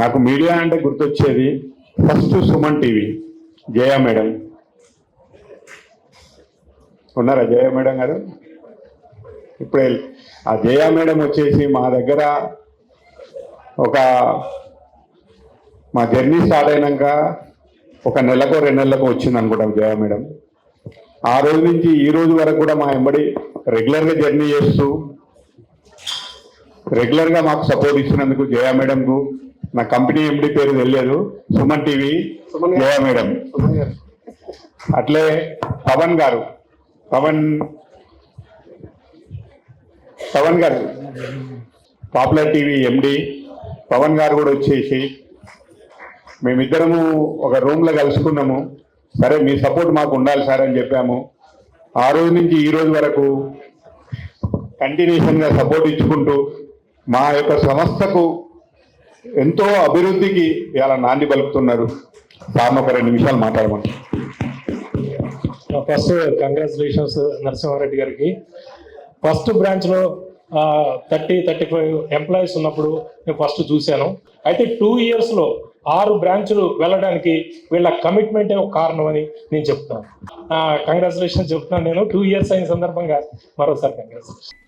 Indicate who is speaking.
Speaker 1: నాకు మీడియా అంటే గుర్తొచ్చేది first Suman TV. Jaya madam. ఉన్నారా జయ మేడం గారు? ఇప్పుడే ఆ జయ మేడం వచ్చేసి మా దగ్గర ఒక మా జర్నీ స్టార్ట్ అయినాక ఒక నెలకు రెండు నెలలకు వచ్చింది అనుకుంటాం జయ మేడం. ఆ రోజు నుంచి ఈ రోజు వరకు కూడా మా ఎంబడి రెగ్యులర్గా జర్నీ చేస్తూ రెగ్యులర్గా మాకు సపోర్ట్ ఇచ్చినందుకు జయా మేడంకు నా కంపెనీ ఎండి పేరు తెలియదు. సుమన్ టీవీ. జయ మేడం. అట్లే పవన్ గారు. పవన్ పవన్ గారు. పాపులర్ టీవీ ఎండి. పవన్ గారు కూడా వచ్చేసి మేమిద్దరము ఒక రూమ్లో కలుసుకున్నాము. సరే మీ సపోర్ట్ మాకు ఉండాలి సార్ అని చెప్పాము. ఆ రోజు నుంచి ఈ రోజు వరకు కంటిన్యూషన్గా సపోర్ట్ ఇచ్చుకుంటూ మా యొక్క సంస్థకు ఎంతో అభివృద్ధికి ఇలా నాంది పలుకుతున్నారు. సార్ని ఒక రెండు నిమిషాలు మాట్లాడమని.
Speaker 2: ఫస్ట్ కంగ్రాచులేషన్స్ నరసింహారెడ్డి గారికి. ఫస్ట్ బ్రాంచ్లో థర్టీ థర్టీ ఫైవ్ ఎంప్లాయీస్ ఉన్నప్పుడు నేను ఫస్ట్ చూశాను. అయితే టూ ఇయర్స్లో ఆరు బ్రాంచులు వెళ్ళడానికి వీళ్ళ కమిట్మెంటే ఒక కారణం అని నేను చెప్తాను కంగ్రాచులేషన్ చెప్తున్నాను నేను. టూ ఇయర్స్ అయిన సందర్భంగా మరోసారి కంగ్రాచులేషన్